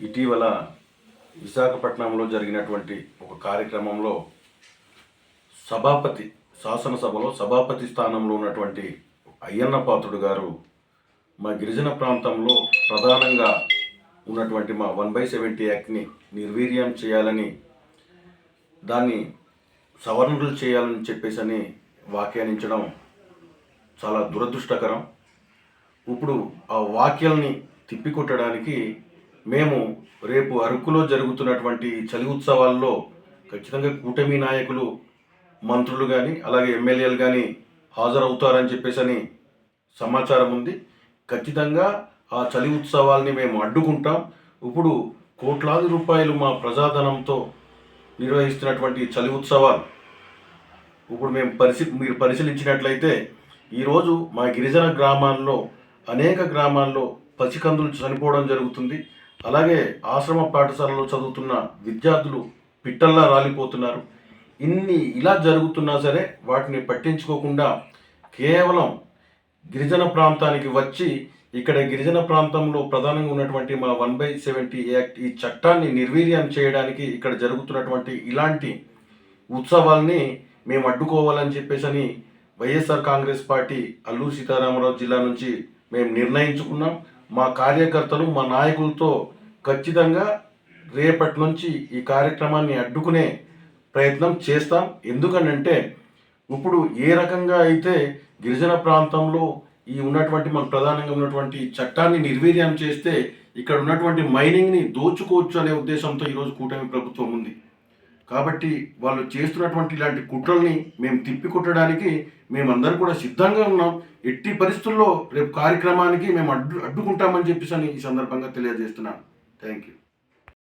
ఇటీవల విశాఖపట్నంలో జరిగినటువంటి ఒక కార్యక్రమంలో సభాపతి శాసనసభలో సభాపతి స్థానంలో ఉన్నటువంటి అయ్యన్న పాత్రుడు గారు మా గిరిజన ప్రాంతంలో ప్రధానంగా ఉన్నటువంటి మా వన్ బై సెవెంటీ యాక్ట్ని నిర్వీర్యం చేయాలని దాన్ని సవరణలు చేయాలని చెప్పేసి అని వ్యాఖ్యానించడం చాలా దురదృష్టకరం. ఇప్పుడు ఆ వాక్యాల్ని తిప్పికొట్టడానికి మేము రేపు అరకులో జరుగుతున్నటువంటి చలి ఉత్సవాల్లో ఖచ్చితంగా కూటమి నాయకులు మంత్రులు కానీ అలాగే ఎమ్మెల్యేలు కానీ హాజరవుతారని చెప్పేసి అని సమాచారం ఉంది. ఖచ్చితంగా ఆ చలి ఉత్సవాల్ని మేము అడ్డుకుంటాం. ఇప్పుడు కోట్లాది రూపాయలు మా ప్రజాధనంతో నిర్వహిస్తున్నటువంటి చలి ఉత్సవాలు. ఇప్పుడు మేము పరిశీ మీరు పరిశీలించినట్లయితే ఈరోజు మా గిరిజన గ్రామాల్లో అనేక గ్రామాల్లో పసికందులు చనిపోవడం జరుగుతుంది. అలాగే ఆశ్రమ పాఠశాలలో చదువుతున్న విద్యార్థులు పిట్టల్లా రాలిపోతున్నారు. ఇన్ని ఇలా జరుగుతున్నా సరే వాటిని పట్టించుకోకుండా కేవలం గిరిజన ప్రాంతానికి వచ్చి ఇక్కడ గిరిజన ప్రాంతంలో ప్రధానంగా ఉన్నటువంటి మా వన్ బై సెవెంటీ యాక్ట్ ఈ చట్టాన్ని నిర్వీర్యం చేయడానికి ఇక్కడ జరుగుతున్నటువంటి ఇలాంటి ఉత్సవాల్ని మేము అడ్డుకోవాలని చెప్పేసి YSR Congress party Alluru Sitaramarao జిల్లా నుంచి మేము నిర్ణయించుకున్నాం. మా కార్యకర్తలు మా నాయకులతో ఖచ్చితంగా రేపటి నుంచి ఈ కార్యక్రమాన్ని అడ్డుకునే ప్రయత్నం చేస్తాం. ఎందుకనంటే ఇప్పుడు ఏ రకంగా అయితే గిరిజన ప్రాంతంలో ఈ ఉన్నటువంటి మన ప్రధానంగా ఉన్నటువంటి చట్టాన్ని నిర్వీర్యం చేస్తే ఇక్కడ ఉన్నటువంటి మైనింగ్ని దోచుకోవచ్చు అనే ఉద్దేశంతో ఈరోజు కూటమి ప్రభుత్వం ఉంది. కాబట్టి వాళ్ళు చేస్తున్నటువంటి ఇలాంటి కుట్రల్ని మేము తిప్పికొట్టడానికి మేమందరం కూడా సిద్ధంగా ఉన్నాం. ఎట్టి పరిస్థితుల్లో రేపు కార్యక్రమానికి మేము అడ్డు అడ్డుకుంటామని చెప్పేసి అని ఈ సందర్భంగా తెలియజేస్తున్నాను. Thank you